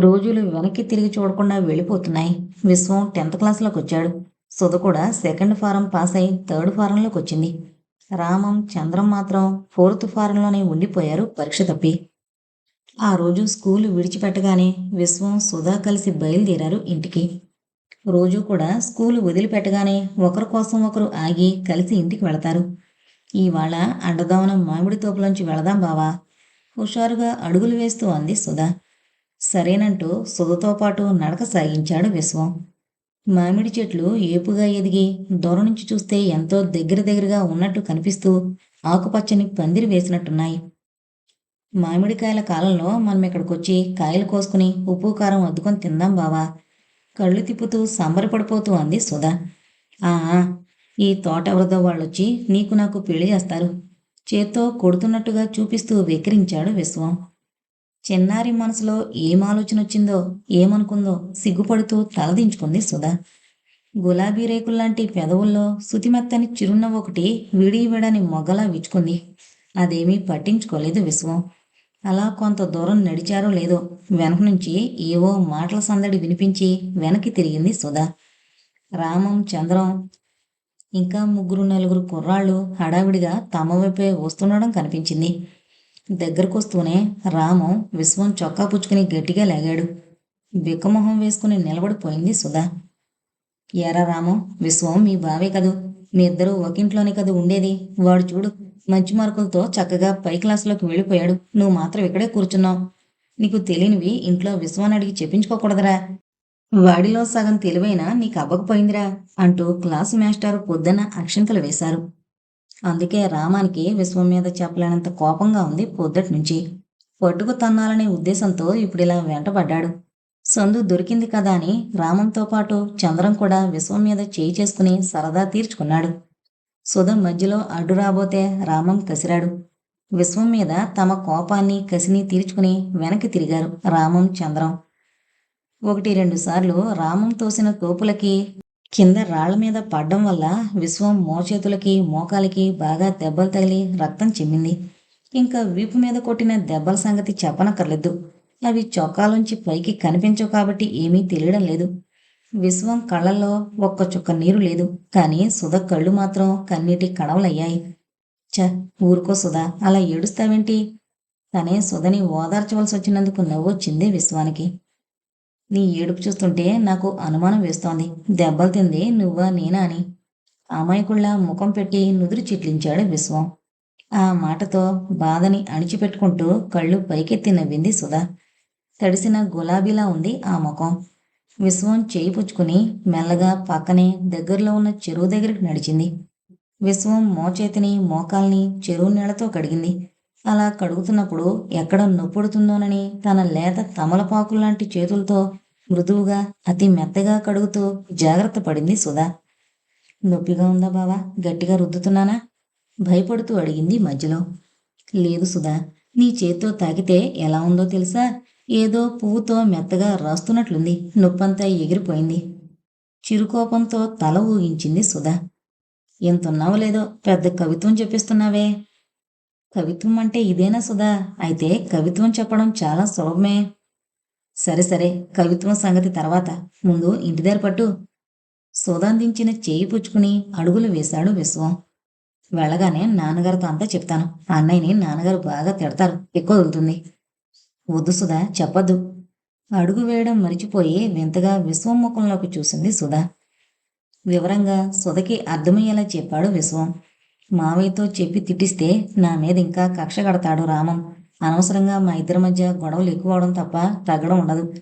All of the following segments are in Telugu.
రోజులు వెనక్కి తిరిగి చూడకుండా వెళ్ళిపోతున్నాయి. విశ్వం టెన్త్ క్లాస్లోకి వచ్చాడు. సుధ కూడా సెకండ్ ఫారం పాస్ అయి థర్డ్ ఫారంలోకి వచ్చింది. రామం చంద్రం మాత్రం ఫోర్త్ ఫారంలోనే ఉండిపోయారు పరీక్ష తప్పి. ఆ రోజు స్కూల్ విడిచిపెట్టగానే విశ్వం సుధా కలిసి బయలుదేరారు ఇంటికి. రోజు కూడా స్కూల్ వదిలిపెట్టగానే ఒకరి కోసం ఒకరు ఆగి కలిసి ఇంటికి వెళతారు. ఇవాళ అండదవనం మామిడి తోపులోంచి వెళదాం బావా. హుషారుగా అడుగులు వేస్తూ అంది సుధా. సరేనంటూ సుధతో పాటు నడక సాగించాడు విశ్వం. మామిడి చెట్లు ఏపుగా ఎదిగి దూరం నుంచి చూస్తే ఎంతో దగ్గర దగ్గరగా ఉన్నట్టు కనిపిస్తూ ఆకుపచ్చని పందిరి వేసినట్టున్నాయి. మామిడికాయల కాలంలో మనం ఇక్కడికొచ్చి కాయలు కోసుకుని ఉప్పు కారం అద్దుకొని తిందాం బావా. కళ్ళు తిప్పుతూ సంబరపడిపోతూ అంది సుధా. ఆ ఈ తోట ఎవరిదో వాళ్ళొచ్చి నీకు నాకు పెళ్ళి చేస్తారు. చేత్తో కొడుతున్నట్టుగా చూపిస్తూ వెక్కిరించాడు విశ్వం. చిన్నారి మనసులో ఏం ఆలోచన వచ్చిందో ఏమనుకుందో సిగ్గుపడుతూ తలదించుకుంది సుధా. గులాబీ రేకుల్లాంటి పెదవుల్లో సుతిమెత్తని చిరునవ్వు ఒకటి విడి విడని మొగలా విచ్చుకుంది. అదేమీ పట్టించుకోలేదు విశ్వం. అలా కొంత దూరం నడిచారో లేదో వెనక నుంచి ఏవో మాటల సందడి వినిపించి వెనక్కి తిరిగింది సుధా. రామం చంద్రం ఇంకా ముగ్గురు నలుగురు కుర్రాళ్ళు హడావిడిగా తమ వైపే వస్తుండడం కనిపించింది. దగ్గరకొస్తూనే రాము విశ్వం చొక్కా పుచ్చుకుని గట్టిగా లాగాడు. బిక్కమొహం వేసుకుని నిలబడిపోయింది సుధా. ఎరా రాము విశ్వం మీ బావే కదూ? మీ ఇద్దరూ ఒకింట్లోనే కదూ ఉండేది? వాడు చూడు మంచి మార్కులతో చక్కగా పై క్లాసులోకి వెళ్ళిపోయాడు. నువ్వు మాత్రం ఇక్కడే కూర్చున్నావు. నీకు తెలియనివి ఇంట్లో విశ్వాన్ని అడిగి చెప్పించుకోకూడదురా. వాడిలో సగం తెలివైనా నీకు అవ్వకపోయిందిరా అంటూ క్లాసు మాస్టారు పొద్దున అక్షంతలు వేశారు. అందుకే రామానికి విశ్వం మీద చెప్పలేనంత కోపంగా ఉంది పొద్దుటి నుంచి. పట్టుకు తన్నాలనే ఉద్దేశంతో ఇప్పుడు ఇలా వెంటపడ్డాడు సందు దొరికింది కదా అని రామంతో పాటు చంద్రం కూడా విశ్వం మీద చేయి చేసుకుని సరదా తీర్చుకున్నాడు. సుధ మధ్యలో అడ్డు రాబోతే రామం కసిరాడు. విశ్వం మీద తమ కోపాన్ని కసిని తీర్చుకుని వెనక్కి తిరిగారు రామం చంద్రం. ఒకటి రెండు సార్లు రామం తోసిన తోపులకి కింద రాళ్ళ మీద పడ్డం వల్ల విశ్వం మోచేతులకి మోకాలికి బాగా దెబ్బలు తగిలి రక్తం చిమ్మింది. ఇంకా వీపు మీద కొట్టిన దెబ్బల సంగతి చెప్పనక్కర్లేదు. అవి చొక్కాలోంచి పైకి కనిపించవు కాబట్టి ఏమీ తెలియడం లేదు. విశ్వం కళ్ళల్లో ఒక్క చుక్క నీరు లేదు. కానీ సుధ కళ్ళు మాత్రం కన్నీటి కడవలయ్యాయి చ ఊరుకో సుధా అలా ఏడుస్తావేంటి? తనే సుధని ఓదార్చవలసి వచ్చినందుకు నవ్వొచ్చింది విశ్వానికి. నీ ఏడుపు చూస్తుంటే నాకు అనుమానం వేస్తోంది. దెబ్బలు తింది నువ్వా నేనా అని. అమాయకుళ్ళ ముఖం పెట్టి నుదురు చిట్లించాడు విశ్వం. ఆ మాటతో బాధని అణిచిపెట్టుకుంటూ కళ్ళు పైకెత్తి నవ్వింది సుధా. తడిసిన గులాబీలా ఉంది ఆ ముఖం. విశ్వం చేయి పుచ్చుకుని మెల్లగా పక్కనే దగ్గరలో ఉన్న చెరువు దగ్గరికి నడిచింది. విశ్వం మోచేతిని మోకాల్ని చెరువు నీళ్ళతో కడిగింది. అలా కడుగుతున్నప్పుడు ఎక్కడ నొప్పుడుతుందోనని తన లేత తమలపాకుల్లాంటి చేతులతో మృదువుగా అతి మెత్తగా కడుగుతూ జాగ్రత్త పడింది సుధా. నొప్పిగా ఉందా బావా? గట్టిగా రుద్దుతున్నానా? భయపడుతూ అడిగింది మధ్యలో. లేదు సుధా నీ చేత్తో తాకితే ఎలా ఉందో తెలుసా? ఏదో పువ్వుతో మెత్తగా రాస్తున్నట్లుంది. నొప్పంతా ఎగిరిపోయింది. చిరుకోపంతో తల ఊగించింది సుధా. ఎంతున్నావో లేదో పెద్ద కవిత్వం చెప్పిస్తున్నావే. కవిత్వం అంటే ఇదేనా సుధా? అయితే కవిత్వం చెప్పడం చాలా సులభమే. సరే సరే కవిత్వం సంగతి తర్వాత. ముందు ఇంటి దగ్గర పట్టు. సుధాందించిన చేయి పుచ్చుకుని అడుగులు వేశాడు విశ్వం. వెళ్ళగానే నాన్నగారితో అంతా చెప్తాను. అన్నయ్యని నాన్నగారు బాగా తిడతారు. ఎక్కువ వదులుతుంది. వద్దు సుధా చెప్పద్దు. అడుగు వేయడం మరిచిపోయి వింతగా విశ్వం ముఖంలోకి చూసింది సుధా. వివరంగా సుధకి అర్థమయ్యేలా చెప్పాడు విశ్వం. మావయ్యతో చెప్పి తిట్టిస్తే నా మీద ఇంకా కక్ష కడతాడు రామం. అనవసరంగా మా ఇద్దరి మధ్య గొడవలు ఎక్కువ అవడం తప్ప తగ్గడం ఉండదు.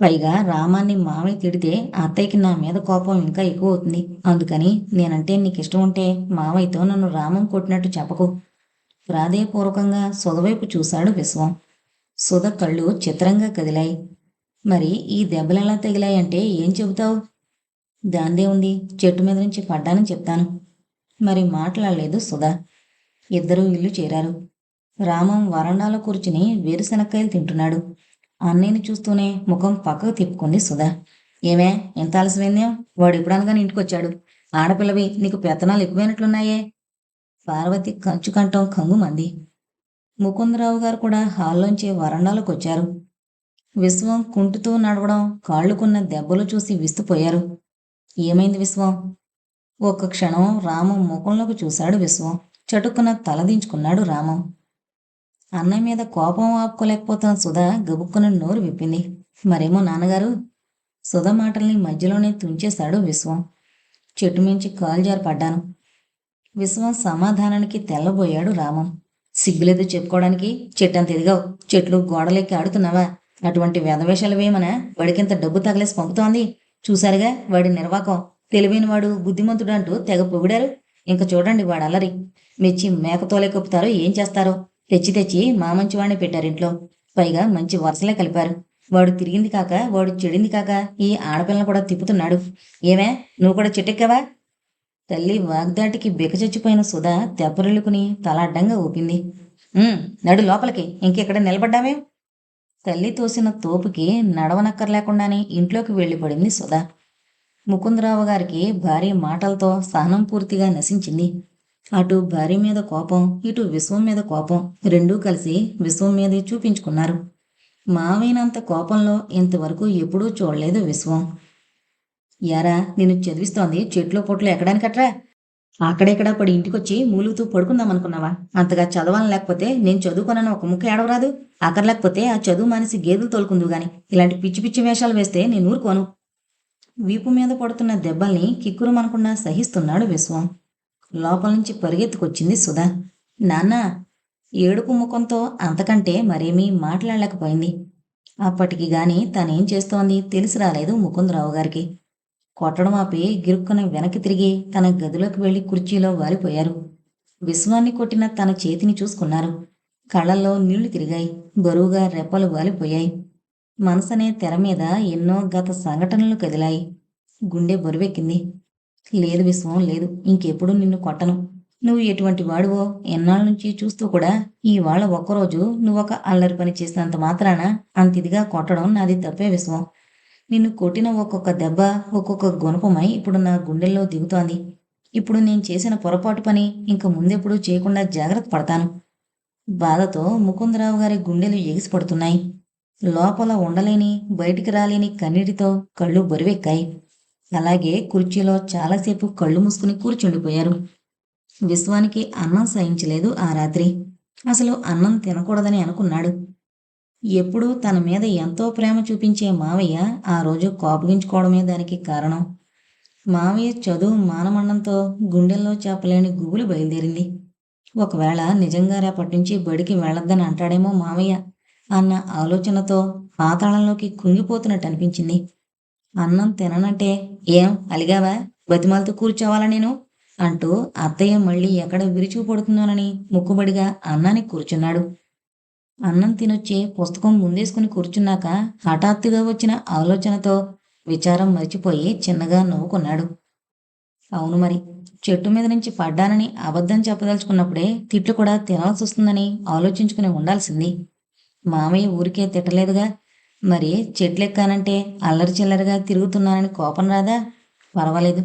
పైగా రామాన్ని మావయ్య తిడితే అత్తయ్యకి నా మీద కోపం ఇంకా ఎక్కువ అవుతుంది. అందుకని నేనంటే నీకు ఇష్టం ఉంటే మావయ్యతో నన్ను రామం కొట్టినట్టు చెప్పకు. ప్రాధేయపూర్వకంగా సుధవైపు చూశాడు విశ్వం. సుధ కళ్ళు చిత్రంగా కదిలాయి. మరి ఈ దెబ్బలు ఎలా తగిలాయంటే ఏం చెబుతావు? దాందే ఉంది. చెట్టు మీద నుంచి పడ్డానని చెప్తాను. మరి మాట్లాడలేదు సుధా. ఇద్దరూ ఇల్లు చేరారు. రామం వరండాలో కూర్చుని వేరుశనక్కాయలు తింటున్నాడు. అన్నయ్యని చూస్తూనే ముఖం పక్కకు తిప్పుకుంది సుధా. ఏమే ఎంత ఆలస్యమైందేం? వాడు ఎప్పుడనగానే ఇంటికి వచ్చాడు ఆడపిల్లవి నీకు పెత్తనాలు ఎక్కువైనట్లున్నాయే. పార్వతి కంచు కంఠం కంగుమంది ముకుందరావు గారు కూడా హాల్లోంచి వరండాలోకి వచ్చారు విశ్వం కుంటుతూ నడవడం కాళ్ళుకున్న దెబ్బలు చూసి విస్తుపోయారు. ఏమైంది విశ్వం? ఒక్క క్షణం రామం ముఖంలోకి చూశాడు విశ్వం. చటుక్కున తలదించుకున్నాడు రామం. అన్నయ్య మీద కోపం ఆపుకోలేకపోతున్న సుధా గబుక్కున నోరు విప్పింది. మరేమో నాన్నగారు? సుధ మాటల్ని మధ్యలోనే తుంచేశాడు విశ్వం. చెట్టు మించి కాలు జారిపడ్డాను. విశ్వం సమాధానానికి తెల్లబోయాడు రామం. సిగ్గులేదు చెప్పుకోవడానికి. చెట్టంత ఎదిగావు. చెట్లు గోడలెక్కి ఆడుతున్నావా? అటువంటి వేదవేషాలు వేయమన? వాడికింత డబ్బు తగలేసి పంపుతోంది. చూశారుగా వాడి నిర్వాకం. తెలివైనవాడు బుద్ధిమంతుడు అంటూ తెగ పొగిడారు. ఇంకా చూడండి వాడు అల్లరి మెచ్చి మేకతోలే కప్పుతారో ఏం చేస్తారో? తెచ్చి తెచ్చి మా మంచివాడిని పెట్టారు ఇంట్లో. పైగా మంచి వరుసలే కలిపారు. వాడు తిరిగింది కాక వాడు చెడింది కాక ఈ ఆడపిల్లను కూడా తిప్పుతున్నాడు. ఏమే నువ్వు కూడా చెట్టెక్కావా? తల్లి వాగ్దాటికి బికచచ్చిపోయిన సుధా తెప్పరిల్లుకుని తల అడ్డంగా ఊపింది. నడు లోపలికి. ఇంకెక్కడ నిలబడ్డామే తల్లి తోసిన తోపుకి నడవనక్కర్లేకుండానే ఇంట్లోకి వెళ్ళిపడింది సుధా. ముకుందరావు గారికి భార్య మాటలతో సహనం పూర్తిగా నశించింది. అటు భార్య మీద కోపం ఇటు విశ్వం మీద కోపం రెండూ కలిసి విశ్వం మీదే చూపించుకున్నారు. మావైనంత కోపంలో ఇంతవరకు ఎప్పుడూ చూడలేదు విశ్వం. యారా నిన్ను చదివిస్తోంది చెట్లు పొట్లు ఎక్కడానికట్రా? అక్కడెక్కడా పడి ఇంటికొచ్చి మూలుగుతూ పడుకుందాం అనుకున్నావా అంతగా చదవాలని లేకపోతే నేను చదువుకోనని ఒక ముక్క ఏడవరాదు. అక్కర్లేకపోతే ఆ చదువు మానేసి గేదెలు తోలుకుందు గాని. ఇలాంటి పిచ్చి పిచ్చి వేషాలు వేస్తే నేను ఊరుకోను. వీపు మీద పడుతున్న దెబ్బల్ని కిక్కురుమనకుండా సహిస్తున్నాడు విశ్వం. లోపల నుంచి పరిగెత్తుకొచ్చింది సుధా. నాన్న ఏడుపు ముఖంతో అంతకంటే మరేమీ మాట్లాడలేకపోయింది. అప్పటికి గాని తనేం చేస్తోంది తెలిసి రాలేదు ముకుందరావు గారికి. కొట్టడం ఆపి గిరుక్కున వెనక్కి తిరిగి తన గదిలోకి వెళ్ళి కుర్చీలో వాలిపోయారు. విశ్వాన్ని కొట్టిన తన చేతిని చూసుకున్నారు. కళ్ళల్లో నీళ్ళు తిరిగాయి. బరువుగా రెప్పలు వాలిపోయాయి. మనసనే తెర మీద ఎన్నో గత సంఘటనలు కదిలాయి. గుండె బరువెక్కింది. లేదు విశ్వం లేదు. ఇంకెప్పుడు నిన్ను కొట్టను. నువ్వు ఎటువంటి వాడువో ఎన్నాళ్ళ నుంచి చూస్తూ కూడా ఇవాళ ఒక్కరోజు నువ్వొక అల్లరి పని చేసినంత మాత్రాన అంత ఇదిగా కొట్టడం నాది తప్పే విశ్వం. నిన్ను కొట్టిన ఒక్కొక్క దెబ్బ ఒక్కొక్క గుణపమై ఇప్పుడు నా గుండెల్లో దిగుతోంది. ఇప్పుడు నేను చేసిన పొరపాటు పని ఇంకా ముందెప్పుడు చేయకుండా జాగ్రత్త పడతాను. బాధతో ముకుందరావు గారి గుండెలు ఎగిసిపడుతున్నాయి. లోపల ఉండలేని బయటికి రాలేని కన్నీటితో కళ్ళు బరువెక్కాయి. అలాగే కుర్చీలో చాలాసేపు కళ్ళు మూసుకుని కూర్చుండిపోయారు. విశ్వానికి అన్నం సహించలేదు ఆ రాత్రి. అసలు అన్నం తినకూడదని అనుకున్నాడు. ఎప్పుడూ తన మీద ఎంతో ప్రేమ చూపించే మావయ్య ఆ రోజు కోపగించుకోవడమే దానికి కారణం. మావయ్య చదువు మానమండంతో గుండెల్లో చేపలేని గుబులు బయలుదేరింది. ఒకవేళ నిజంగా రేపటి నుంచి బడికి వెళ్ళొద్దని అంటాడేమో మావయ్య. అన్న ఆలోచనతో పాతాళంలోకి కుంగిపోతున్నట్టు అనిపించింది. అన్నం తిననంటే ఏం అలిగావా? బతిమాలతో కూర్చోవాలా నేను? అంటూ అత్తయ్య మళ్ళీ ఎక్కడ విరుచుకుపడుతుందోనని ముక్కుబడిగా అన్నానికి కూర్చున్నాడు. అన్నం తినొచ్చి పుస్తకం ముందేసుకుని కూర్చున్నాక హఠాత్తుగా వచ్చిన ఆలోచనతో విచారం మర్చిపోయి చిన్నగా నవ్వుకున్నాడు. అవును మరి చెట్టు మీద నుంచి పడ్డానని అబద్ధం చెప్పదలుచుకున్నప్పుడే తిట్లు కూడా తినాల్సి వస్తుందని ఆలోచించుకుని ఉండాల్సింది. మామయ్య ఊరికే తిట్టలేదుగా. మరి చెట్లెక్కానంటే అల్లరి చిల్లరగా తిరుగుతున్నానని కోపం రాదా? పర్వాలేదు.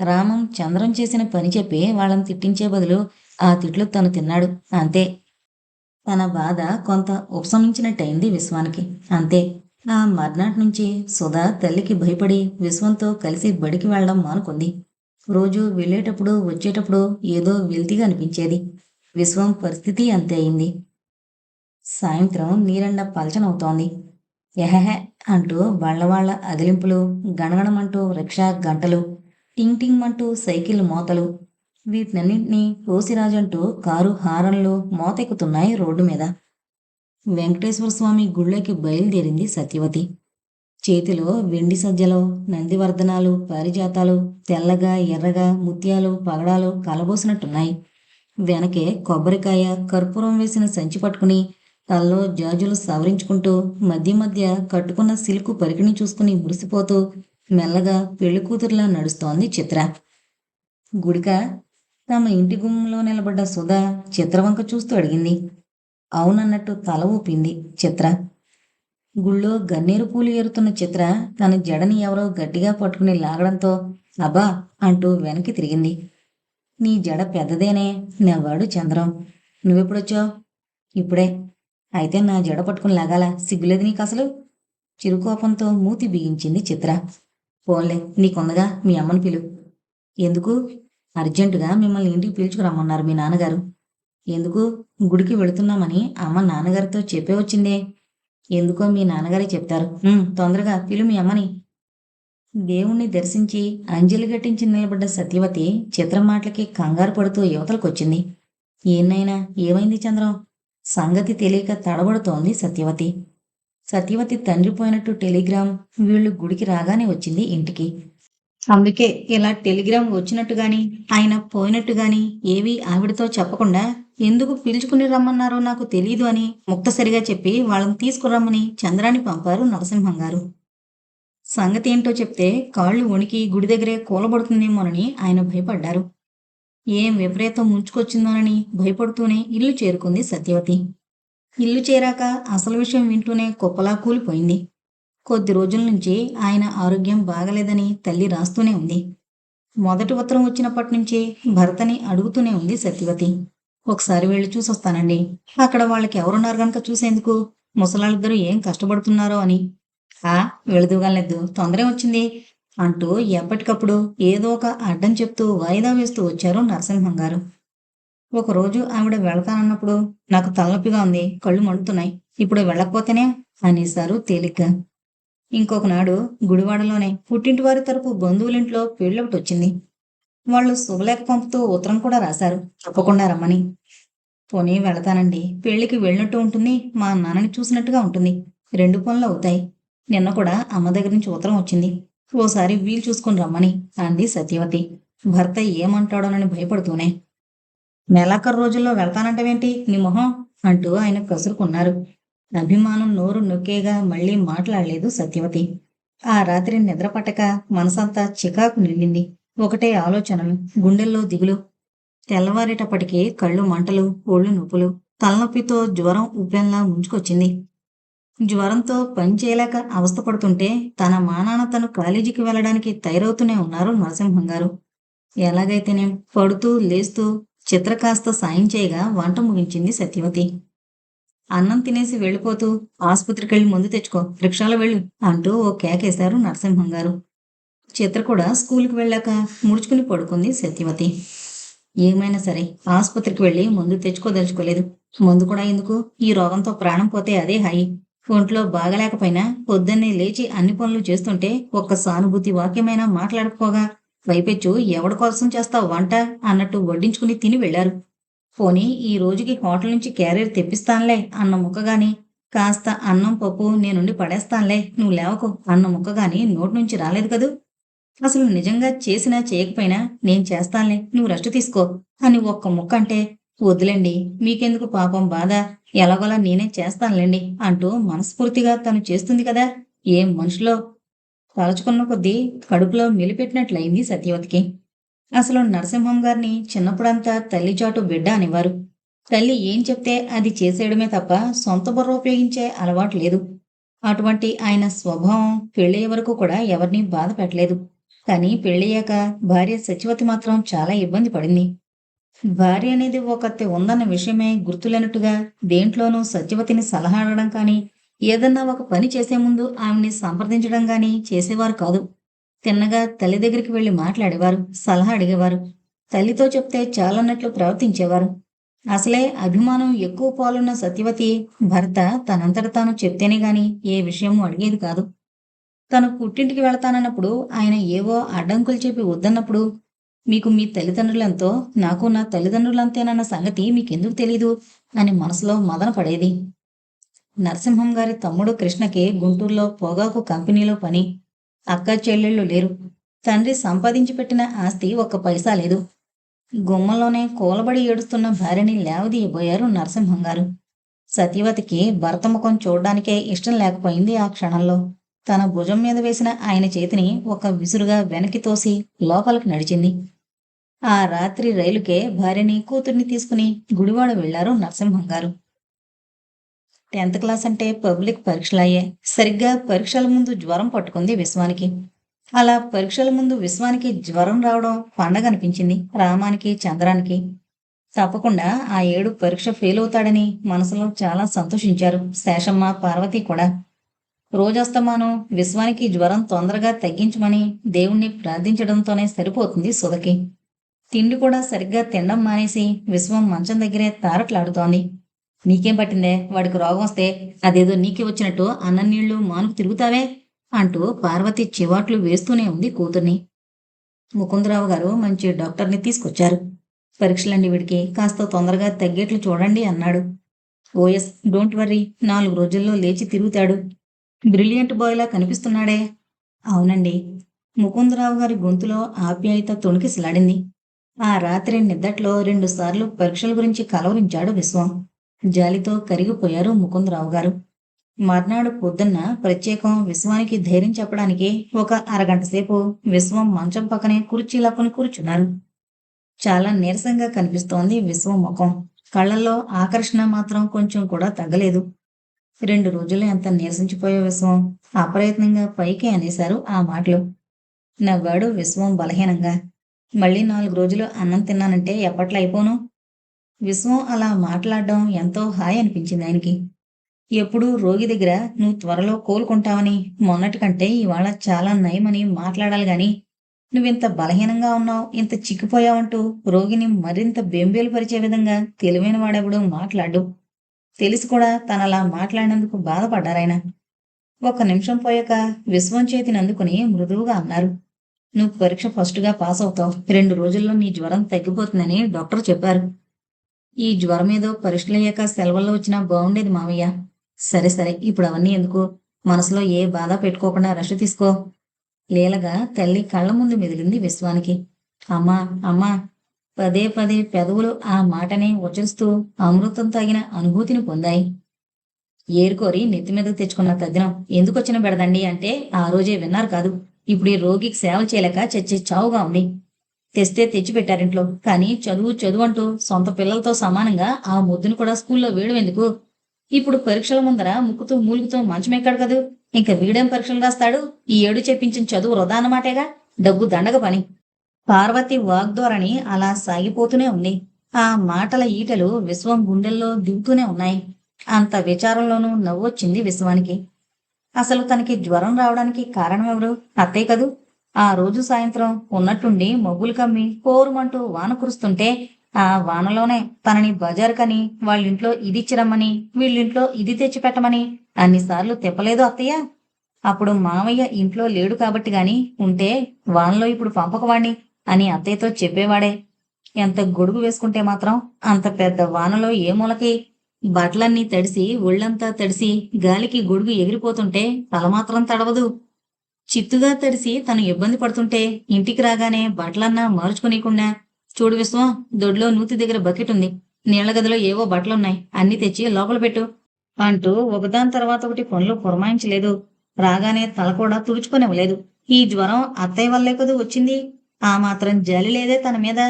రామం చంద్రం చేసిన పని చెప్పి వాళ్ళని తిట్టించే బదులు ఆ తిట్లు తను తిన్నాడు. అంతే. తన బాధ కొంత ఉపశమించినట్టయింది విశ్వానికి. అంతే. ఆ మర్నాటి నుంచి సుధా తల్లికి భయపడి విశ్వంతో కలిసి బడికి వెళ్ళడం మానుకుంది. రోజు వెళ్ళేటప్పుడు వచ్చేటప్పుడు ఏదో వెల్తిగా అనిపించేది. విశ్వం పరిస్థితి అంతే అయింది. సాయంత్రం నీరెండ పలచనవుతోంది. ఎహెహె అంటూ బళ్ళవాళ్ళ అదిలింపులు గణగణమంటూ రిక్షా గంటలు టింగ్ టింగ్ అంటూ సైకిల్ మోతలు. వీటినన్నింటినీ కోసిరాజంటూ కారు హారన్లు మోతెక్కుతున్నాయి రోడ్డు మీద. వెంకటేశ్వర స్వామి గుళ్ళోకి బయలుదేరింది సత్యవతి. చేతిలో వెండి సజ్జలో నందివర్ధనాలు పారిజాతాలు తెల్లగా ఎర్రగా ముత్యాలు పగడాలు కలబోసినట్టున్నాయి. వెనకే కొబ్బరికాయ కర్పూరం వేసిన సంచి పట్టుకుని తల్లో జాజులు సవరించుకుంటూ మధ్య మధ్య కట్టుకున్న సిల్కు పరికిణి చూసుకుని మురిసిపోతూ మెల్లగా పెళ్ళి కూతురులా నడుస్తోంది చిత్ర. గుడిక? తమ ఇంటి గుమ్మంలో నిలబడ్డ సుధా చిత్రవంక చూస్తూ అడిగింది. అవునన్నట్టు తల ఊపింది చిత్ర. గుళ్ళో గన్నేరు పూలు ఏరుతున్న చిత్ర తన జడని ఎవరో గట్టిగా పట్టుకుని లాగడంతో అబ్బా అంటూ వెనక్కి తిరిగింది. నీ జడ పెద్దదేనే నవ్వాడు చంద్రం. నువ్వెప్పుడొచ్చావు? ఇప్పుడే. అయితే నా జడ పట్టుకుని లాగాల. సిగ్గులేదు నీకు అసలు చిరుకోపంతో మూతి బిగించింది చిత్ర. పోన్లే నీకుందగా మీ అమ్మని పిలు. ఎందుకు? అర్జెంటుగా మిమ్మల్ని ఇంటికి పిలుచుకురమ్మన్నారు మీ నాన్నగారు. ఎందుకు? గుడికి వెళుతున్నామని అమ్మ నాన్నగారితో చెప్పే వచ్చిందే. ఎందుకో మీ నాన్నగారే చెప్తారు. తొందరగా పిలు మీ అమ్మని. దేవుణ్ణి దర్శించి అంజలి గట్టించి నిలబడ్డ సత్యవతి చిత్రం మాటలకి కంగారు పడుతూ యువతలకొచ్చింది. ఏనైనా ఏమైంది చంద్రం? సంగతి తెలియక తడబడుతోంది సత్యవతి. సత్యవతి తండ్రి పోయినట్టు టెలిగ్రామ్ వీళ్ళు గుడికి రాగానే వచ్చింది ఇంటికి. అందుకే ఇలా టెలిగ్రామ్ వచ్చినట్టు గాని ఆయన పోయినట్టు గాని ఏవి ఆవిడతో చెప్పకుండా ఎందుకు పిలుచుకుని రమ్మన్నారో నాకు తెలియదు అని ముక్తసరిగా చెప్పి వాళ్ళని తీసుకురమ్మని చంద్రాన్ని పంపారు నరసింహం గారు. సంగతి ఏంటో చెప్తే కాళ్ళు వణికి గుడి దగ్గరే కూలబడుతుందేమోనని ఆయన భయపడ్డారు. ఏం విపరీతం ముంచుకొచ్చిందోనని భయపడుతూనే ఇల్లు చేరుకుంది సత్యవతి. ఇల్లు చేరాక అసలు విషయం వింటూనే కుప్పలా కూలిపోయింది. కొద్ది రోజుల నుంచి ఆయన ఆరోగ్యం బాగలేదని తల్లి రాస్తూనే ఉంది. మొదటి ఉత్తరం వచ్చినప్పటి నుంచి భర్తని అడుగుతూనే ఉంది సత్యవతి. ఒకసారి వెళ్ళి చూసొస్తానండి. అక్కడ వాళ్ళకి ఎవరున్నారు గనక చూసేందుకు? ముసలాళ్ళిద్దరూ ఏం కష్టపడుతున్నారో అని. ఆ వెళుదుగాలేదు తొందరే వచ్చింది. అంటూ ఎప్పటికప్పుడు ఏదో ఒక అడ్డం చెప్తూ వాయిదా వేస్తూ వచ్చారు నరసింహం గారు. ఒకరోజు ఆవిడ వెళతానన్నప్పుడు నాకు తలనొప్పిగా ఉంది కళ్ళు మండుతున్నాయి ఇప్పుడు వెళ్ళకపోతేనే అనేశారు తేలిగ్గా. ఇంకొకనాడు గుడివాడలోనే పుట్టింటి వారి తరపు బంధువులింట్లో పెళ్ళొకటి వచ్చింది. వాళ్ళు శుభలేఖ పంపుతూ ఉత్తరం కూడా రాశారు తప్పకుండా రమ్మని. పోనీ వెళతానండి పెళ్ళికి వెళ్ళినట్టు ఉంటుంది మా నాన్నని చూసినట్టుగా ఉంటుంది రెండు పనులు అవుతాయి. నిన్న కూడా అమ్మ దగ్గర నుంచి ఉత్తరం వచ్చింది. ఓసారి వీలు చూసుకుని రమ్మని అంది సత్యవతి. భర్త ఏమంటాడోనని భయపడుతూనే. నెలాఖరు రోజుల్లో వెళ్తానంటవేంటి నీ మొహం? అంటూ ఆయన కసురుకున్నారు. అభిమానం నోరు నొక్కేగా మళ్ళీ మాట్లాడలేదు సత్యవతి. ఆ రాత్రి నిద్రపట్టక మనసంతా చికాకు నిండింది. ఒకటే ఆలోచనలు గుండెల్లో దిగులు. తెల్లవారేటప్పటికీ కళ్ళు మంటలు ఒళ్ళు నొప్పులు. తలనొప్పితో జ్వరం ఉప్పెన్లా ముంచుకొచ్చింది. జ్వరంతో పని చేయలేక అవస్థపడుతుంటే తన మానాన తను కాలేజీకి వెళ్ళడానికి తయారవుతూనే ఉన్నారు నరసింహం గారు. ఎలాగైతేనే పడుతూ లేస్తూ చిత్ర కాస్త సాయం చేయగా వంట ముగించింది సత్యవతి. అన్నం తినేసి వెళ్ళిపోతూ ఆసుపత్రికి వెళ్ళి ముందు తెచ్చుకో రిక్షాలో వెళ్ళు అంటూ ఓ కేకేశారు నరసింహం గారు. చిత్ర కూడా స్కూల్కి వెళ్ళాక ముడుచుకుని పడుకుంది సత్యవతి. ఏమైనా సరే ఆసుపత్రికి వెళ్ళి ముందు తెచ్చుకోదలుచుకోలేదు. మందు కూడా ఎందుకు? ఈ రోగంతో ప్రాణం పోతే అదే హాయి. ఒంట్లో బాగలేకపోయినా పొద్దున్నే లేచి అన్ని పనులు చేస్తుంటే ఒక్క సానుభూతి వాక్యమైనా మాట్లాడుకోగా వైపెచ్చు ఎవడి కోసం చేస్తావు వంట? అన్నట్టు వడ్డించుకుని తిని వెళ్ళారు పోనీ ఈ రోజుకి హోటల్ నుంచి క్యారియర్ తెప్పిస్తానులే అన్న ముక్కగాని కాస్త అన్నం పప్పు నేనుండి పడేస్తానులే నువ్వు లేవకు అన్న ముక్కగాని నోటి నుంచి రాలేదు కదూ? అసలు నిజంగా చేసినా చేయకపోయినా నేను చేస్తానులే నువ్వు రెస్ట్ తీసుకో అని ఒక్క ముక్క అంటే వద్దులేండి మీకెందుకు పాపం బాధ? ఎలాగోలా నేనే చేస్తానులేండి అంటూ మనస్ఫూర్తిగా తను చేస్తుంది కదా. ఏం మనుషులో తలచుకున్న కొద్దీ కడుపులో మెలిపెట్టినట్లయింది సత్యవతికి. అసలు నరసింహం గారిని చిన్నప్పుడంతా తల్లి చాటు బిడ్డ అనేవారు. తల్లి ఏం చెప్తే అది చేసేయడమే తప్ప సొంత బుర్ర ఉపయోగించే అలవాటు లేదు. అటువంటి ఆయన స్వభావం పెళ్ళయ్యే వరకు కూడా ఎవరిని బాధ పెట్టలేదు. కానీ పెళ్ళయ్యాక భార్య సచివతి మాత్రం చాలా ఇబ్బంది పడింది. భార్య అనేది ఒకటి ఉందన్న విషయమే గుర్తులేనట్టుగా దేంట్లోనూ సత్యవతిని సలహా అడగడం కానీ ఏదన్నా ఒక పని చేసే ముందు ఆమెని సంప్రదించడం కానీ చేసేవారు కాదు. తిన్నగా తల్లి దగ్గరికి వెళ్ళి మాట్లాడేవారు సలహా అడిగేవారు తల్లితో చెప్తే చాలన్నట్లు ప్రవర్తించేవారు. అసలే అభిమానం ఎక్కువ పాలున్న సత్యవతి భర్త తనంతట తాను చెప్తేనే గాని ఏ విషయమూ అడిగేది కాదు. తను పుట్టింటికి వెళతానన్నప్పుడు ఆయన ఏవో అడ్డంకులు చెప్పి వద్దన్నప్పుడు మీకు మీ తల్లిదండ్రులంతో నాకు నా తల్లిదండ్రులంతేనన్న సంగతి మీకెందుకు తెలీదు? అని మనసులో మదన పడేది. నరసింహం గారి తమ్ముడు కృష్ణకి గుంటూరులో పొగాకు కంపెనీలో పని. అక్క చెల్లెళ్ళు లేరు. తండ్రి సంపాదించి పెట్టిన ఆస్తి ఒక్క పైసా లేదు. గుమ్మంలోనే కూలబడి ఏడుస్తున్న భార్యని లేవదీయబోయారు నరసింహం గారు. సతీవతికి భర్త ముఖం చూడడానికే ఇష్టం లేకపోయింది ఆ క్షణంలో. తన భుజం మీద వేసిన ఆయన చేతిని ఒక విసురుగా వెనక్కి తోసి లోపలికి నడిచింది. ఆ రాత్రి రైలుకే భార్యని కూతుర్ని తీసుకుని గుడివాడ వెళ్ళారు నరసింహం గారు. టెన్త్ క్లాస్ అంటే పబ్లిక్ పరీక్షలయ్యే. సరిగ్గా పరీక్షల ముందు జ్వరం పట్టుకుంది విశ్వానికి. అలా పరీక్షల ముందు విశ్వానికి జ్వరం రావడం పండగ అనిపించింది రామానికి చంద్రానికి. తప్పకుండా ఆ ఏడు పరీక్ష ఫెయిల్ అవుతాడని మనసులో చాలా సంతోషించారు శేషమ్మ పార్వతి కూడా. రోజస్తమానం విశ్వానికి జ్వరం తొందరగా తగ్గించమని దేవుణ్ణి ప్రార్థించడంతోనే సరిపోతుంది సుధకి. తిండి కూడా సరిగ్గా తినడం మానేసి విశ్వం మంచం దగ్గరే తారట్లాడుతోంది. నీకేం పట్టిందే? వాడికి రోగం వస్తే అదేదో నీకే వచ్చినట్టు అన్నం నీళ్ళు మానుకు తిరుగుతావే? అంటూ పార్వతి చివాట్లు వేస్తూనే ఉంది కూతుర్ని. ముకుందరావు గారు మంచి డాక్టర్ని తీసుకొచ్చారు. పరీక్షలండి వీడికి కాస్త తొందరగా తగ్గేట్లు చూడండి అన్నాడు. ఓఎస్ డోంట్ వర్రీ నాలుగు రోజుల్లో లేచి తిరుగుతాడు. బ్రిలియంట్ బాయ్లా కనిపిస్తున్నాడే. అవునండి. ముకుందరావు గారి గొంతులో ఆప్యాయత తొణికిసలాడింది. ఆ రాత్రి నిద్దట్లో రెండుసార్లు పరీక్షల గురించి కలవరించాడు విశ్వం. జాలితో కరిగిపోయారు ముకుందరావు గారు. మర్నాడు పొద్దున్న ప్రత్యేకం విశ్వానికి ధైర్యం చెప్పడానికి ఒక అరగంట సేపు విశ్వం మంచం పక్కనే కుర్చీలప్పుని కూర్చున్నారు. చాలా నీరసంగా కనిపిస్తోంది విశ్వం ముఖం. కళ్ళల్లో ఆకర్షణ మాత్రం కొంచెం కూడా తగ్గలేదు. రెండు రోజుల్లో ఎంత నీరసించిపోయే విశ్వం? అప్రయత్నంగా పైకి అనేశారు ఆ మాటలు. నవ్వాడు విశ్వం బలహీనంగా. మళ్ళీ నాలుగు రోజులు అన్నం తిన్నానంటే ఎప్పట్లో అయిపోను? విశ్వం అలా మాట్లాడడం ఎంతో హాయ్ అనిపించింది ఆయనకి. ఎప్పుడూ రోగి దగ్గర నువ్వు త్వరలో కోలుకుంటావని మొన్నటికంటే ఇవాళ చాలా నయమని మాట్లాడాలి గాని నువ్వింత బలహీనంగా ఉన్నావు ఇంత చిక్కిపోయావంటూ రోగిని మరింత బెంబేలు పరిచే విధంగా తెలివైన వాడెవడూ మాట్లాడు. తెలిసి కూడా తనలా మాట్లాడినందుకు బాధపడ్డారాయన. ఒక నిమిషం పోయాక విశ్వం చేతిని అందుకుని మృదువుగా అన్నారు. నువ్వు పరీక్ష ఫస్ట్గా పాస్ అవుతావు. రెండు రోజుల్లో నీ జ్వరం తగ్గిపోతుందని డాక్టర్ చెప్పారు. ఈ జ్వరం ఏదో పరీక్షలయ్యాక సెలవుల్లో వచ్చినా బాగుండేది మావయ్య. సరే సరే ఇప్పుడు అవన్నీ ఎందుకు? మనసులో ఏ బాధ పెట్టుకోకుండా రెస్ట్ తీసుకో. లీలగా తల్లి కళ్ళ ముందు మెదిలింది విశ్వానికి. అమ్మా అమ్మా పదే పదే పెదవులు ఆ మాటనే ఉచరిస్తూ అమృతం తగిన అనుభూతిని పొందాయి. ఏరుకోరి నెత్తి మీద తెచ్చుకున్న తద్దినం ఎందుకొచ్చిన బెడదండి అంటే ఆ రోజే విన్నారు కాదు. ఇప్పుడు ఈ రోగికి సేవ చేయలేక చచ్చే చావుగా ఉంది. తెస్తే తెచ్చిపెట్టారింట్లో కానీ చదువు చదువు అంటూ సొంత పిల్లలతో సమానంగా ఆ ముద్దును కూడా స్కూల్లో వేయడం ఎందుకు? ఇప్పుడు పరీక్షల ముందర ముక్కుతూ మూలుగుతూ మంచమెక్కాడు కదూ? ఇంకా వీడేం పరీక్షలు రాస్తాడు? ఈ ఏడు చెప్పించిన చదువు వృధా అన్నమాటేగా? డబ్బు దండగ పని. పార్వతి వాగ్ధోరణి అలా సాగిపోతూనే ఉంది. ఆ మాటల ఈటలు విశ్వం గుండెల్లో దిగుతూనే ఉన్నాయి. అంత విచారంలోనూ నవ్వొచ్చింది విశ్వానికి. అసలు తనకి జ్వరం రావడానికి కారణం ఎవరు అత్తయ్య కదూ? ఆ రోజు సాయంత్రం ఉన్నట్టుండి మబ్బులు కమ్మి కోరుమంటూ వాన కురుస్తుంటే ఆ వానలోనే తనని బజార్కని వాళ్ళింట్లో ఇది ఇచ్చిరమ్మని వీళ్ళింట్లో ఇది తెచ్చి పెట్టమని అన్నిసార్లు తిప్పలేదు అత్తయ్య. అప్పుడు మామయ్య ఇంట్లో లేడు కాబట్టి గాని ఉంటే వానలో ఇప్పుడు పంపకవాణ్ణి. అని అత్తయ్యతో చెప్పేవాడే. ఎంత గొడుగు వేసుకుంటే మాత్రం అంత పెద్ద వానలో ఏ మూలకి బట్టలన్నీ తడిసి ఒళ్ళంతా తడిసి గాలికి గొడుగు ఎగిరిపోతుంటే తల మాత్రం తడవదు. చిత్తుగా తడిసి తను ఇబ్బంది పడుతుంటే ఇంటికి రాగానే బట్టలన్నా మార్చుకునేకుండా చూడు విశ్వం దొడ్లో నూతి దగ్గర బకెట్ ఉంది. నీళ్ళ గదిలో ఏవో బట్టలున్నాయి. అన్ని తెచ్చి లోపల పెట్టు. అంటూ ఒకదాని తర్వాత ఒకటి పనులు పురమాయించలేదు. రాగానే తల కూడా తుడుచుకునివ్వలేదు. ఈ జ్వరం అత్తయ్య వల్లే కదూ వచ్చింది. ఆ మాత్రం జాలి లేదే తన మీద.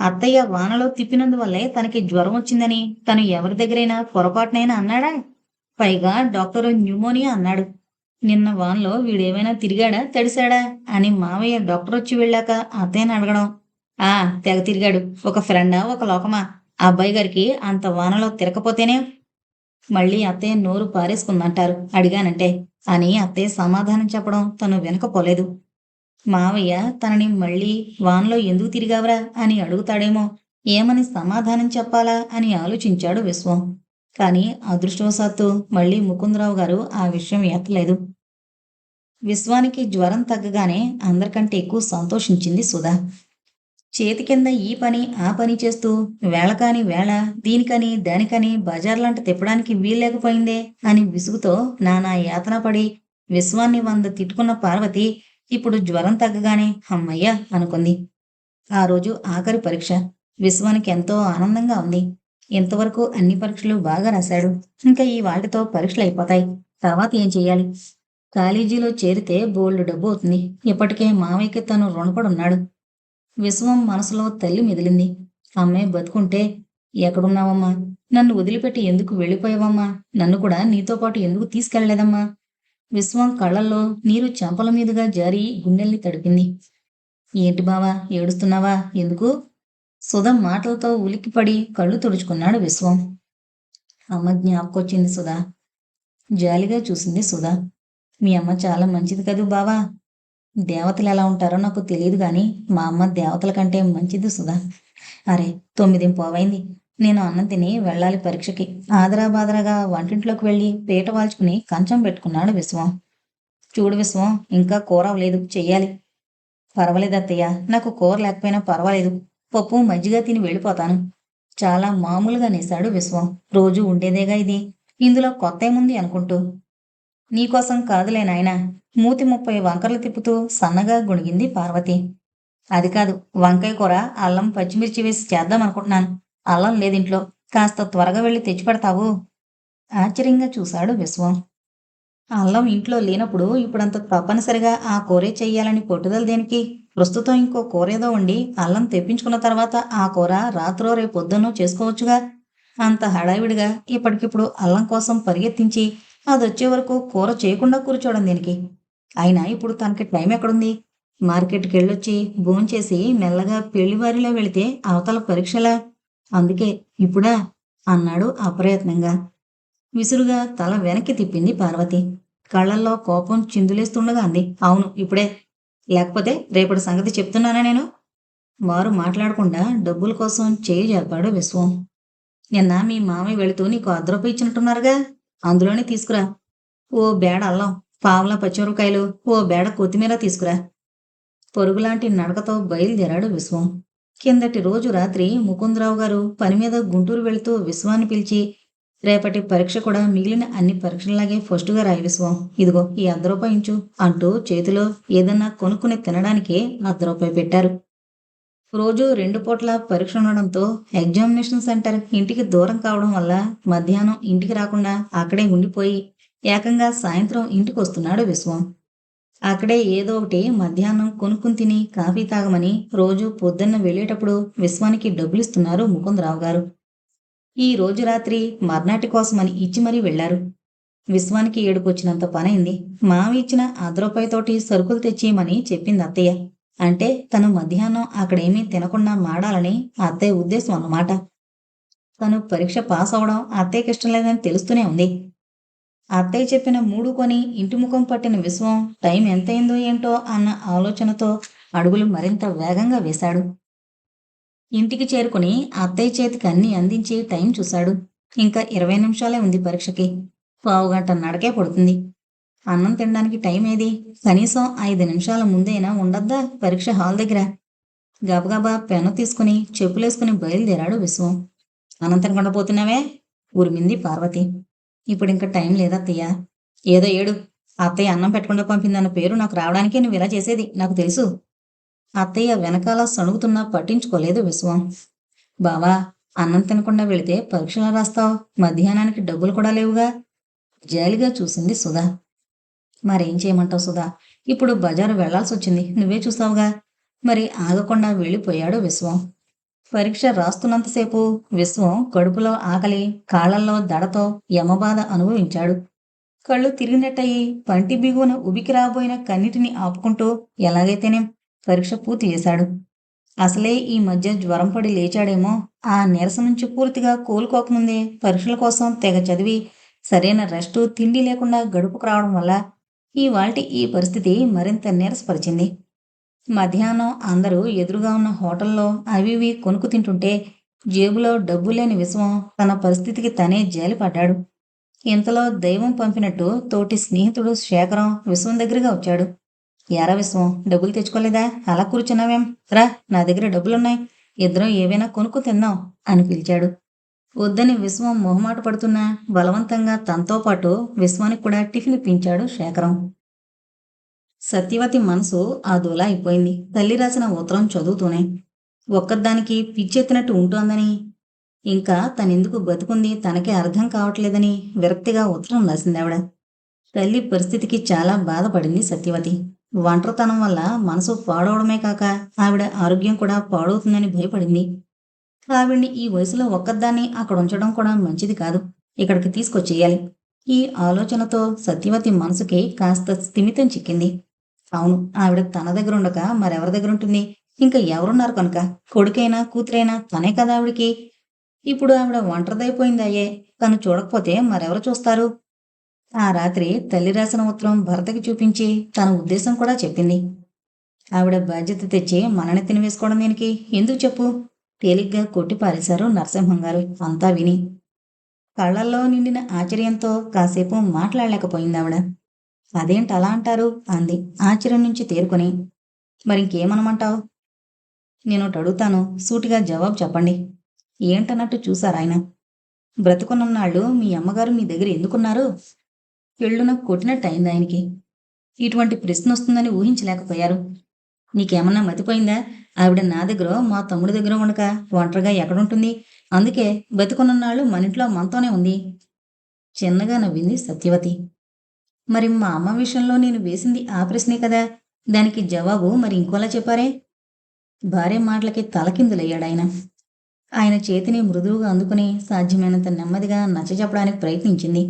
అత్తయ్య వానలో తిప్పినందువల్లే తనకి జ్వరం వచ్చిందని తను ఎవరి దగ్గరైనా పొరపాటునైనా అన్నాడా? పైగా డాక్టర్ న్యూమోనియా అన్నాడు. నిన్న వాన్లో వీడేమైనా తిరిగాడా? తడిశాడా? అని మావయ్య డాక్టర్ వచ్చి వెళ్ళాక అత్తయ్యని అడగడం. ఆ తెగ తిరిగాడు. ఒక ఫ్రెండా ఒక లోకమా? ఆ అబ్బాయి గారికి అంత వానలో తిరగపోతేనే మళ్ళీ అత్తయ్య నోరు పారేసుకుందంటారు. అడిగానంటే. అని అత్తయ్య సమాధానం చెప్పడం తను వెనకపోలేదు. మావయ్య తనని మళ్ళీ వాన్లో ఎందుకు తిరిగావరా అని అడుగుతాడేమో. ఏమని సమాధానం చెప్పాలా అని ఆలోచించాడు విశ్వం. కానీ అదృష్టవశాత్తు మళ్ళీ ముకుందరావు గారు ఆ విషయం ఎత్తలేదు. విశ్వానికి జ్వరం తగ్గగానే అందరికంటే ఎక్కువ సంతోషించింది సుధా. చేతి కింద ఈ పని ఆ పని చేస్తూ వేళకాని వేళ దీనికని దానికని బజార్లంట తిప్పడానికి వీల్లేకపోయిందే అని విసుగుతో నానా యాతన పడి విశ్వాన్ని వంద తిట్టుకున్న పార్వతి ఇప్పుడు జ్వరం తగ్గగానే అమ్మయ్య అనుకుంది. ఆ రోజు ఆఖరి పరీక్ష. విశ్వానికి ఎంతో ఆనందంగా ఉంది. ఇంతవరకు అన్ని పరీక్షలు బాగా రాశాడు. ఇంకా ఈ వాటితో పరీక్షలు అయిపోతాయి. తర్వాత ఏం చేయాలి? కాలేజీలో చేరితే బోల్డ్ డబ్బు అవుతుంది. ఇప్పటికే మామయ్యకి తను రుణపడి ఉన్నాడు విశ్వం మనసులో తల్లి మెదిలింది. అమ్మాయి బతుకుంటే ఎక్కడున్నావమ్మా? నన్ను వదిలిపెట్టి ఎందుకు వెళ్ళిపోయావమ్మా? నన్ను కూడా నీతో పాటు ఎందుకు తీసుకెళ్ళలేదమ్మా విశ్వం కళ్ళల్లో నీరు చెంపల మీదుగా జారి గుండెల్ని తడిపింది. ఏంటి బావా ఏడుస్తున్నావా? ఎందుకు? సుధ మాటలతో ఉలిక్కిపడి కళ్ళు తుడుచుకున్నాడు విశ్వం. అమ్మ జ్ఞాపకొచ్చింది సుధా. జాలిగా చూసింది సుధా. మీ అమ్మ చాలా మంచిది కదూ బావా? దేవతలు ఎలా ఉంటారో నాకు తెలియదు కానీ మా అమ్మ దేవతల కంటే మంచిది సుధా. అరే తొమ్మిది పోవైంది? నేను అన్నం తిని వెళ్ళాలి పరీక్షకి. ఆదరా బాదరాగా వంటింట్లోకి వెళ్ళి పీట వాల్చుకుని కంచం పెట్టుకున్నాడు విశ్వం. చూడు విశ్వం ఇంకా కూర అవ్వలేదు. చెయ్యాలి. పర్వాలేదు అత్తయ్య. నాకు కూర లేకపోయినా పర్వాలేదు. పప్పు మజ్జిగ తిని వెళ్ళిపోతాను. చాలా మామూలుగా నేశాడు విశ్వం. రోజు ఉండేదేగా ఇది. ఇందులో కొత్త ఏముంది అనుకుంటూ. నీకోసం కాదులే నాయనా. మూతి ముప్పై వంకర్లు తిప్పుతూ సన్నగా గుణిగింది పార్వతి. అది కాదు వంకాయ కూర అల్లం పచ్చిమిర్చి వేసి చేద్దాం అనుకుంటున్నాను అల్లం లేదింట్లో. కాస్త త్వరగా వెళ్ళి తెచ్చిపెడతావు ఆశ్చర్యంగా చూశాడు విశ్వం. అల్లం ఇంట్లో లేనప్పుడు ఇప్పుడంత తప్పనిసరిగా ఆ కూరే చెయ్యాలని పట్టుదల దేనికి? ప్రస్తుతం ఇంకో కూర ఏదో వండి అల్లం తెప్పించుకున్న తర్వాత ఆ కూర రాత్రో రేపొద్దునో చేసుకోవచ్చుగా? అంత హడావిడిగా ఇప్పటికిప్పుడు అల్లం కోసం పరిగెత్తించి అది వరకు కూర చేయకుండా కూర్చోవడం దీనికి? అయినా ఇప్పుడు తనకి టైం ఎక్కడుంది? మార్కెట్కి వెళ్ళొచ్చి భోంచేసి మెల్లగా పెళ్ళివారిలో వెళితే అవతల పరీక్షలా? అందుకే ఇప్పుడా అన్నాడు అప్రయత్నంగా. విసురుగా తల వెనక్కి తిప్పింది పార్వతి. కళ్ళల్లో కోపం చిందులేస్తుండగా అంది. అవును ఇప్పుడే. లేకపోతే రేపటి సంగతి చెప్తున్నానా నేను? వారు మాట్లాడకుండా డబ్బుల కోసం చేయి జరిపాడు విశ్వం. నిన్న మీ మామయ్య వెళుతూ నీకు అర్ధ రూపాయి ఇచ్చినట్టున్నారుగా? అందులోనే తీసుకురా. ఓ బేడ అల్లం పావుల పచ్చిమిరపకాయలు ఓ బేడ కొత్తిమీర తీసుకురా. పొరుగులాంటి నడకతో బయలుదేరాడు విశ్వం. కిందటి రోజు రాత్రి ముకుందరావు గారు పని మీద గుంటూరు వెళుతూ విశ్వాన్ని పిలిచి రేపటి పరీక్ష కూడా మిగిలిన అన్ని పరీక్షలలాగే ఫస్ట్గా రాయి విశ్వం ఇదిగో ఈ అర్ధ రూపాయి ఇంచు అంటూ చేతిలో ఏదన్నా కొనుక్కుని తినడానికి అర్ధ రూపాయి పెట్టారు. రోజు రెండు పూట్ల పరీక్ష ఉండడంతో ఎగ్జామినేషన్ సెంటర్ ఇంటికి దూరం కావడం వల్ల మధ్యాహ్నం ఇంటికి రాకుండా అక్కడే ఉండిపోయి ఏకంగా సాయంత్రం ఇంటికి వస్తున్నాడు విశ్వం. అక్కడే ఏదో ఒకటి మధ్యాహ్నం కొనుక్కుని తిని కాఫీ తాగమని రోజు పొద్దున్న వెళ్ళేటప్పుడు విశ్వానికి డబ్బులు ఇస్తున్నారు ముకుందరావు గారు. ఈ రోజు రాత్రి మర్నాటి కోసమని ఇచ్చి మరీ వెళ్ళారు విశ్వానికి ఏడుకొచ్చినంత పనైంది. మావి ఇచ్చిన అర్ధ రూపాయితోటి సరుకులు తెచ్చేయమని చెప్పింది అత్తయ్య. అంటే తను మధ్యాహ్నం అక్కడేమీ తినకుండా మాడాలని అత్తయ్య ఉద్దేశం అన్నమాట. తను పరీక్ష పాస్ అవడం అత్తయ్యకి ఇష్టం లేదని తెలుస్తూనే ఉంది. అత్తయ్య చెప్పిన మూడు కొని ఇంటి ముఖం పట్టిన విశ్వం టైం ఎంతైందో ఏంటో అన్న ఆలోచనతో అడుగులు మరింత వేగంగా వేశాడు. ఇంటికి చేరుకుని అత్తయ్య చేతికి అన్ని అందించి టైం చూశాడు. ఇంకా ఇరవై నిమిషాలే ఉంది పరీక్షకి. పావుగంట నడకే పడుతుంది. అన్నం తినడానికి టైం ఏది? కనీసం ఐదు నిమిషాల ముందైనా ఉండద్దా పరీక్ష హాల్ దగ్గర? గబగబా పెన్ను తీసుకుని చెప్పులేసుకుని బయలుదేరాడు విశ్వం. అనంతరం కొండపోతున్నావే పోతున్నావే? ఉరిమింది పార్వతి. ఇప్పుడు ఇంకా టైం లేదత్తయ్య. ఏదో ఏడు. అత్తయ్య అన్నం పెట్టకుండా పంపిందన్న పేరు నాకు రావడానికే నువ్వు ఇలా చేసేది నాకు తెలుసు. అత్తయ్య వెనకాల సణుగుతున్నా పట్టించుకోలేదు విశ్వం. బావా అన్నం తినకుండా వెళితే పరీక్షలు రాస్తావు మధ్యాహ్నానికి డబ్బులు కూడా లేవుగా? జాలిగా చూసింది సుధా. మరేం చేయమంటావు సుధా? ఇప్పుడు బజారు వెళ్ళాల్సి వచ్చింది నువ్వే చూసావుగా మరి ఆగకుండా వెళ్ళిపోయాడు విశ్వం. పరీక్ష రాస్తున్నంతసేపు విశ్వం కడుపులో ఆకలి కాళ్ళల్లో దడతో యమబాధ అనుభవించాడు. కళ్ళు తిరిగినట్టయి పంటి బిగువన ఉబికి రాబోయిన కన్నిటిని ఆపుకుంటూ ఎలాగైతేనే పరీక్ష పూర్తి చేశాడు. అసలే ఈ మధ్య జ్వరం పడి లేచాడేమో. ఆ నీరసం నుంచి పూర్తిగా కోలుకోకముందే పరీక్షల కోసం తెగ చదివి సరైన రెస్టు తిండి లేకుండా గడుపుకు రావడం వల్ల ఈ వాల్టి ఈ పరిస్థితి మరింత నీరసపరిచింది. మధ్యాహ్నం అందరూ ఎదురుగా ఉన్న హోటల్లో అవి ఇవి కొనుక్కు తింటుంటే జేబులో డబ్బు లేని విషమం తన పరిస్థితికి తనే జాలిపడ్డాడు. ఇంతలో దైవం పంపినట్టు తోటి స్నేహితుడు శేఖరం విశ్వం దగ్గరగా వచ్చాడు. ఎరా విశ్వం డబ్బులు తెచ్చుకోలేదా? అలా కూర్చున్నావేం? రా నా దగ్గర డబ్బులున్నాయి. ఇద్దరం ఏవైనా కొనుక్కు తిందాం అని పిలిచాడు. వద్దని విశ్వం మొహమాట పడుతున్నా బలవంతంగా తనతో పాటు విశ్వానికి కూడా టిఫిన్ ఇప్పించాడు శేఖరం. సత్యవతి మనసు ఆ దూల అయిపోయింది. తల్లి రాసిన ఉత్తరం చదువుతూనే ఒక్కదానికి పిచ్చెత్తినట్టు ఉంటోందని ఇంకా తనెందుకు బతుకుంది తనకే అర్థం కావట్లేదని విరక్తిగా ఉత్తరం రాసిందావిడ తల్లి పరిస్థితికి చాలా బాధపడింది సత్యవతి. ఒంటరితనం వల్ల మనసు పాడవడమే కాక ఆవిడ ఆరోగ్యం కూడా పాడవుతుందని భయపడింది. ఆవిడ్ని ఈ వయసులో ఒక్కదాన్ని అక్కడ ఉంచడం కూడా మంచిది కాదు. ఇక్కడికి తీసుకొచ్చేయాలి. ఈ ఆలోచనతో సత్యవతి మనసుకి కాస్త స్థిమితం చిక్కింది. అవును ఆవిడ తన దగ్గర ఉండక మరెవరి దగ్గర ఉంటుంది? ఇంకా ఎవరున్నారు కనుక? కొడుకైనా కూతురైనా తనే కదా ఆవిడికి? ఇప్పుడు ఆవిడ ఒంటరిదైపోయింది అయ్యే. తను చూడకపోతే మరెవరు చూస్తారు? ఆ రాత్రి తల్లి రాసిన ఉత్తరం భర్తకి చూపించి తన ఉద్దేశం కూడా చెప్పింది. ఆవిడ బాధ్యత తెచ్చి మనని తినివేసుకోవడం దీనికి? ఎందుకు చెప్పు? తేలిగ్గా కొట్టి పారేశారు నరసింహం గారు. అంతా విని కళ్ళల్లో నిండిన ఆశ్చర్యంతో కాసేపు మాట్లాడలేకపోయింది ఆవిడ. అదేంటి అలా అంటారు? అంది. ఆశ్చర్యం నుంచి తేరుకొని మరి ఇంకేమనమంటావు నేను ఒకటి అడుగుతాను. సూటిగా జవాబు చెప్పండి. ఏంటన్నట్టు చూశారు ఆయన. బ్రతుకున్నన్నాళ్ళు మీ అమ్మగారు మీ దగ్గర ఎందుకున్నారు? ఎళ్ళున కొట్టినట్టు అయింది ఆయనకి. ఇటువంటి ప్రశ్న వస్తుందని ఊహించలేకపోయారు. నీకేమన్నా మతిపోయిందా? ఆవిడ నా దగ్గర మా తమ్ముడి దగ్గర ఉండక ఒంటరిగా ఎక్కడుంటుంది? అందుకే బతుకున్నన్నాళ్ళు మన ఇంట్లో మనతోనే ఉంది. చిన్నగా నవ్వింది సత్యవతి. మరి మా అమ్మ విషయంలో నేను వేసింది ఆ ప్రశ్నే కదా. దానికి జవాబు మరి ఇంకోలా చెప్పారే? భార్య మాటలకి తలకిందులయ్యాడు ఆయన ఆయన చేతిని మృదువుగా అందుకుని సాధ్యమైనంత నెమ్మదిగా నచ్చ చెప్పడానికి ప్రయత్నించింది.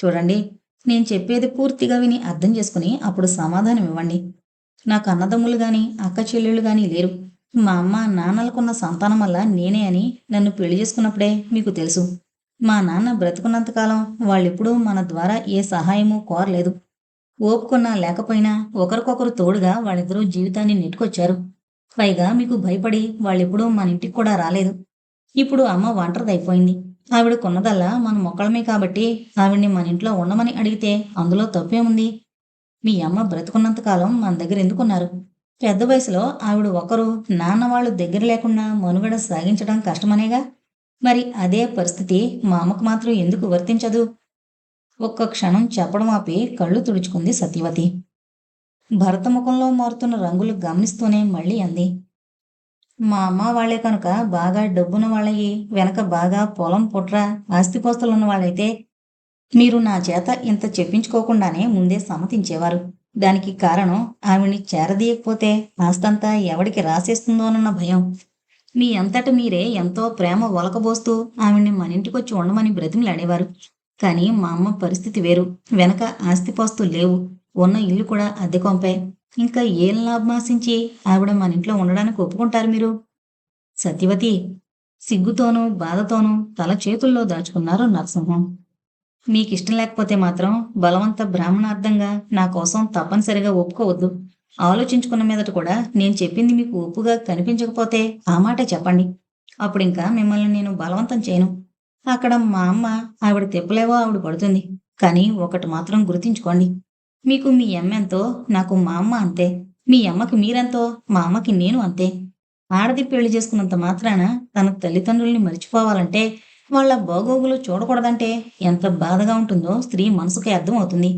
చూడండి నేను చెప్పేది పూర్తిగా విని అర్థం చేసుకుని అప్పుడు సమాధానం ఇవ్వండి. నాకు అన్నదమ్ములు కానీ అక్క చెల్లెళ్ళు కానీ లేరు. మా అమ్మ నాన్నలకున్న సంతానం వల్ల నేనే అని నన్ను పెళ్ళి చేసుకున్నప్పుడే మీకు తెలుసు. మా నాన్న బ్రతుకున్నంతకాలం వాళ్ళెప్పుడూ మన ద్వారా ఏ సహాయము కోరలేదు. ఓపుకున్నా లేకపోయినా ఒకరికొకరు తోడుగా వాళ్ళిద్దరూ జీవితాన్ని నెట్టుకొచ్చారు. పైగా మీకు భయపడి వాళ్ళెప్పుడూ మన ఇంటికి కూడా రాలేదు. ఇప్పుడు అమ్మ ఒంటరిదైపోయింది. ఆవిడ కొన్నదల్లా మన మొక్కలమే కాబట్టి ఆవిడ్ని మన ఇంట్లో ఉండమని అడిగితే అందులో తప్పేముంది మీ అమ్మ బ్రతుకున్నంతకాలం మన దగ్గర ఎందుకున్నారు? పెద్ద వయసులో ఆవిడ ఒకరు నాన్న వాళ్ళు దగ్గర లేకుండా మనుగడ సాగించడం కష్టమనేగా? మరి అదే పరిస్థితి మా అమ్మకు మాత్రం ఎందుకు వర్తించదు? ఒక్క క్షణం చెప్పడం ఆపి కళ్ళు తుడుచుకుంది సత్యవతి. భరత ముఖంలో మారుతున్న రంగులు గమనిస్తూనే మళ్ళీ అంది. మా అమ్మ వాళ్ళే కనుక బాగా డబ్బున్న వాళ్ళయి వెనక బాగా పొలం పుట్ర ఆస్తిపోస్తులున్న వాళ్ళైతే మీరు నా చేత ఇంత చెప్పించుకోకుండానే ముందే సమ్మతించేవారు. దానికి కారణం ఆవిడ్ని చేరదీయకపోతే ఆస్తంతా ఎవడికి రాసేస్తుందోనన్న భయం. మీ అంతట మీరే ఎంతో ప్రేమ ఒలకబోస్తూ ఆవిడ్ని మన ఇంటికొచ్చి ఉండమని బ్రతిమలాడేవారు. కానీ మా అమ్మ పరిస్థితి వేరు. వెనక ఆస్తిపోస్తులు లేవు. ఉన్న ఇల్లు కూడా అద్దె కొంపే. ఇంకా ఏం లాభమాశించి ఆవిడ మన ఇంట్లో ఉండడానికి ఒప్పుకుంటారు మీరు? సత్యవతి సిగ్గుతోనూ బాధతోనూ తల చేతుల్లో దాచుకున్నారు నరసింహం. మీకిష్టం లేకపోతే మాత్రం బలవంత బ్రాహ్మణార్థంగా నా కోసం తప్పనిసరిగా ఒప్పుకోవద్దు. ఆలోచించుకున్న మీదట కూడా నేను చెప్పింది మీకు ఒప్పుగా కనిపించకపోతే ఆ మాట చెప్పండి. అప్పుడు ఇంకా మిమ్మల్ని నేను బలవంతం చేయను. అక్కడ మా అమ్మ ఆవిడ తెప్పలేవో ఆవిడ పడుతుంది. కానీ ఒకటి మాత్రం గుర్తుంచుకోండి. మీకు మీ అమ్మెంతో నాకు మా అమ్మ అంతే. మీ అమ్మకి మీరెంతో మా అమ్మకి నేను అంతే. ఆడది పెళ్ళి చేసుకున్నంత మాత్రాన తన తల్లిదండ్రుల్ని మర్చిపోవాలంటే వాళ్ళ బాగోగులు చూడకూడదంటే ఎంత బాధగా ఉంటుందో స్త్రీ మనసుకి అర్థమవుతుంది.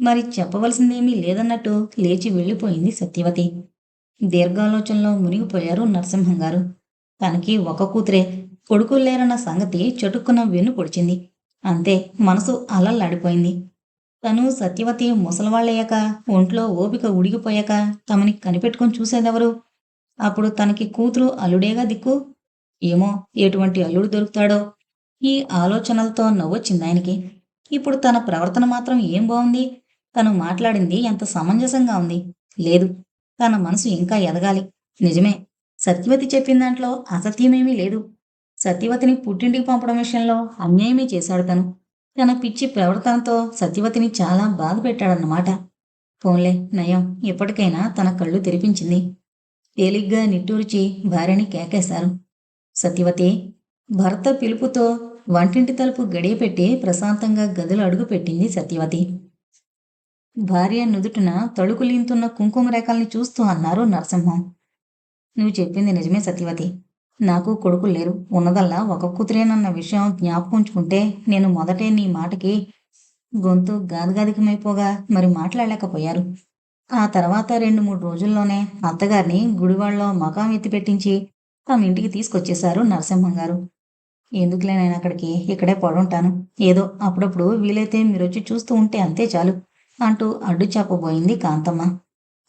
మరి చెప్పవలసిందేమీ లేదన్నట్టు లేచి వెళ్ళిపోయింది సత్యవతి. దీర్ఘాలోచనలో మునిగిపోయారు నరసింహం గారు తనకి ఒక కూతురే కొడుకులు లేరన్న సంగతి చటుక్కున వెన్ను పొడిచింది. అంతే మనసు అలల్లాడిపోయింది తను సత్యవతి ముసలివాళ్ళయ్యాక ఒంట్లో ఓపిక ఉడిగిపోయాక తమని కనిపెట్టుకొని చూసేదెవరు? అప్పుడు తనకి కూతురు అల్లుడేగా దిక్కు? ఏమో ఎటువంటి అల్లుడు దొరుకుతాడో? ఈ ఆలోచనలతో నవ్వొచ్చింది ఆయనకి ఇప్పుడు తన ప్రవర్తన మాత్రం ఏం బాగుంది తను మాట్లాడింది ఎంత సమంజసంగా ఉంది. లేదు తన మనసు ఇంకా ఎదగాలి. నిజమే సత్యవతి చెప్పిన దాంట్లో అసత్యమేమీ లేదు. సత్యవతిని పుట్టింటికి పంపడం విషయంలో అన్యాయమే చేశాడు తను. తన పిచ్చి ప్రవర్తనతో సత్యవతిని చాలా బాధ పెట్టాడన్నమాట. పోన్లే నయం ఎప్పటికైనా తన కళ్ళు తెరిపించింది. తేలిగ్గా నిట్టూర్చి భార్యని కేకేశారు. సత్యవతి భర్త పిలుపుతో వంటింటి తలుపు గడియపెట్టి ప్రశాంతంగా గదులు అడుగుపెట్టింది సత్యవతి. భార్య నుదుటిన తళుకులీంతున్న కుంకుమ రేఖల్ని చూస్తూ అన్నారు నరసింహం. నువ్వు చెప్పింది నిజమే సత్యవతి. నాకు కొడుకులు లేరు. ఉన్నదల్లా ఒక కూతురేనన్న విషయం జ్ఞాపకంచుకుంటే నేను మొదటే నీ మాటకి గొంతు గాదిగాదికమైపోగా మరి మాట్లాడలేకపోయారు. ఆ తర్వాత రెండు మూడు రోజుల్లోనే అత్తగారిని గుడివాళ్ళలో మకాం ఎత్తిపెట్టించి తమ ఇంటికి తీసుకొచ్చేశారు నరసింహం గారు. ఎందుకులే నేను అక్కడికి? ఇక్కడే పడుంటాను. ఏదో అప్పుడప్పుడు వీలైతే మీరొచ్చి చూస్తూ ఉంటే అంతే చాలు. అంటూ అడ్డు చెప్పబోయింది కాంతమ్మ.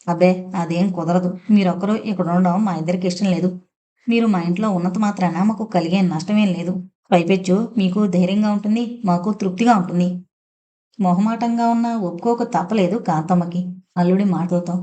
అబ్బే అదేం కుదరదు. మీరొక్కరు ఇక్కడ ఉండడం మా ఇద్దరికి ఇష్టం లేదు. మీరు మా ఇంట్లో ఉన్నంత మాత్రాన మాకు కలిగే నష్టమేం లేదు. పైపెచ్చు మీకు ధైర్యంగా ఉంటుంది మాకు తృప్తిగా ఉంటుంది. మొహమాటంగా ఉన్న ఒప్పుకోక తప్పలేదు కాంతమ్మకి అల్లుడి మాటలతో.